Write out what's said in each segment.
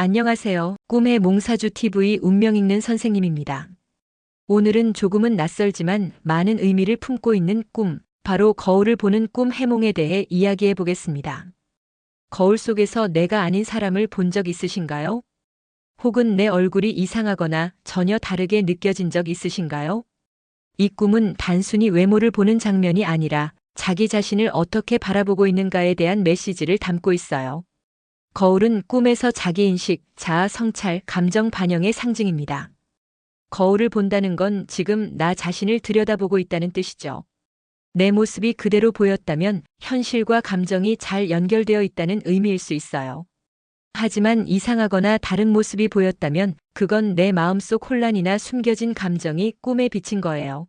안녕하세요. 꿈의 몽사주 TV 운명 읽는 선생님입니다. 오늘은 조금은 낯설지만 많은 의미를 품고 있는 꿈, 바로 거울을 보는 꿈 해몽에 대해 이야기해 보겠습니다. 거울 속에서 내가 아닌 사람을 본 적 있으신가요? 혹은 내 얼굴이 이상하거나 전혀 다르게 느껴진 적 있으신가요? 이 꿈은 단순히 외모를 보는 장면이 아니라 자기 자신을 어떻게 바라보고 있는가에 대한 메시지를 담고 있어요. 거울은 꿈에서 자기인식, 자아 성찰, 감정 반영의 상징입니다. 거울을 본다는 건 지금 나 자신을 들여다보고 있다는 뜻이죠. 내 모습이 그대로 보였다면 현실과 감정이 잘 연결되어 있다는 의미일 수 있어요. 하지만 이상하거나 다른 모습이 보였다면 그건 내 마음속 혼란이나 숨겨진 감정이 꿈에 비친 거예요.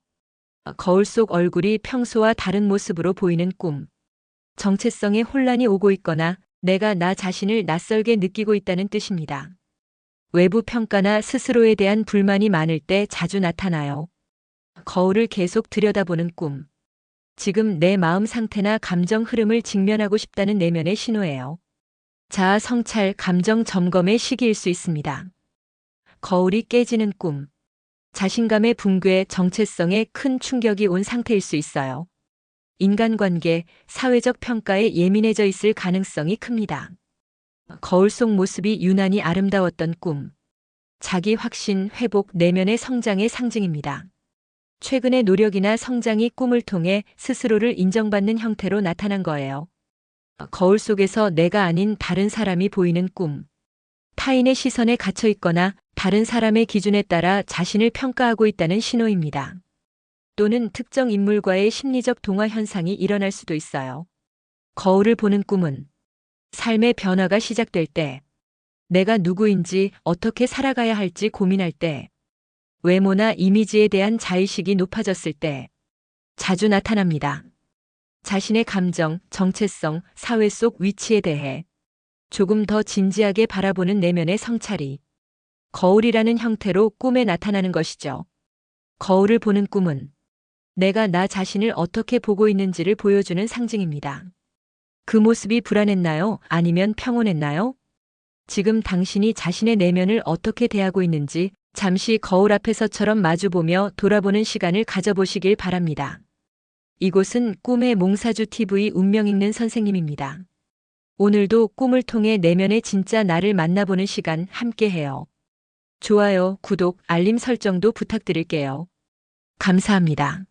거울 속 얼굴이 평소와 다른 모습으로 보이는 꿈. 정체성에 혼란이 오고 있거나 내가 나 자신을 낯설게 느끼고 있다는 뜻입니다. 외부 평가나 스스로에 대한 불만이 많을 때 자주 나타나요. 거울을 계속 들여다보는 꿈. 지금 내 마음 상태나 감정 흐름을 직면하고 싶다는 내면의 신호예요. 자아 성찰, 감정 점검의 시기일 수 있습니다. 거울이 깨지는 꿈. 자신감의 붕괴, 정체성에 큰 충격이 온 상태일 수 있어요. 인간관계, 사회적 평가에 예민해져 있을 가능성이 큽니다. 거울 속 모습이 유난히 아름다웠던 꿈. 자기 확신, 회복, 내면의 성장의 상징입니다. 최근의 노력이나 성장이 꿈을 통해 스스로를 인정받는 형태로 나타난 거예요. 거울 속에서 내가 아닌 다른 사람이 보이는 꿈. 타인의 시선에 갇혀 있거나 다른 사람의 기준에 따라 자신을 평가하고 있다는 신호입니다. 또는 특정 인물과의 심리적 동화 현상이 일어날 수도 있어요. 거울을 보는 꿈은 삶의 변화가 시작될 때, 내가 누구인지 어떻게 살아가야 할지 고민할 때, 외모나 이미지에 대한 자의식이 높아졌을 때 자주 나타납니다. 자신의 감정, 정체성, 사회 속 위치에 대해 조금 더 진지하게 바라보는 내면의 성찰이 거울이라는 형태로 꿈에 나타나는 것이죠. 거울을 보는 꿈은 내가 나 자신을 어떻게 보고 있는지를 보여주는 상징입니다. 그 모습이 불안했나요? 아니면 평온했나요? 지금 당신이 자신의 내면을 어떻게 대하고 있는지 잠시 거울 앞에서처럼 마주보며 돌아보는 시간을 가져보시길 바랍니다. 이곳은 꿈의 몽사주 TV 운명 읽는 선생님입니다. 오늘도 꿈을 통해 내면의 진짜 나를 만나보는 시간 함께 해요. 좋아요, 구독, 알림 설정도 부탁드릴게요. 감사합니다.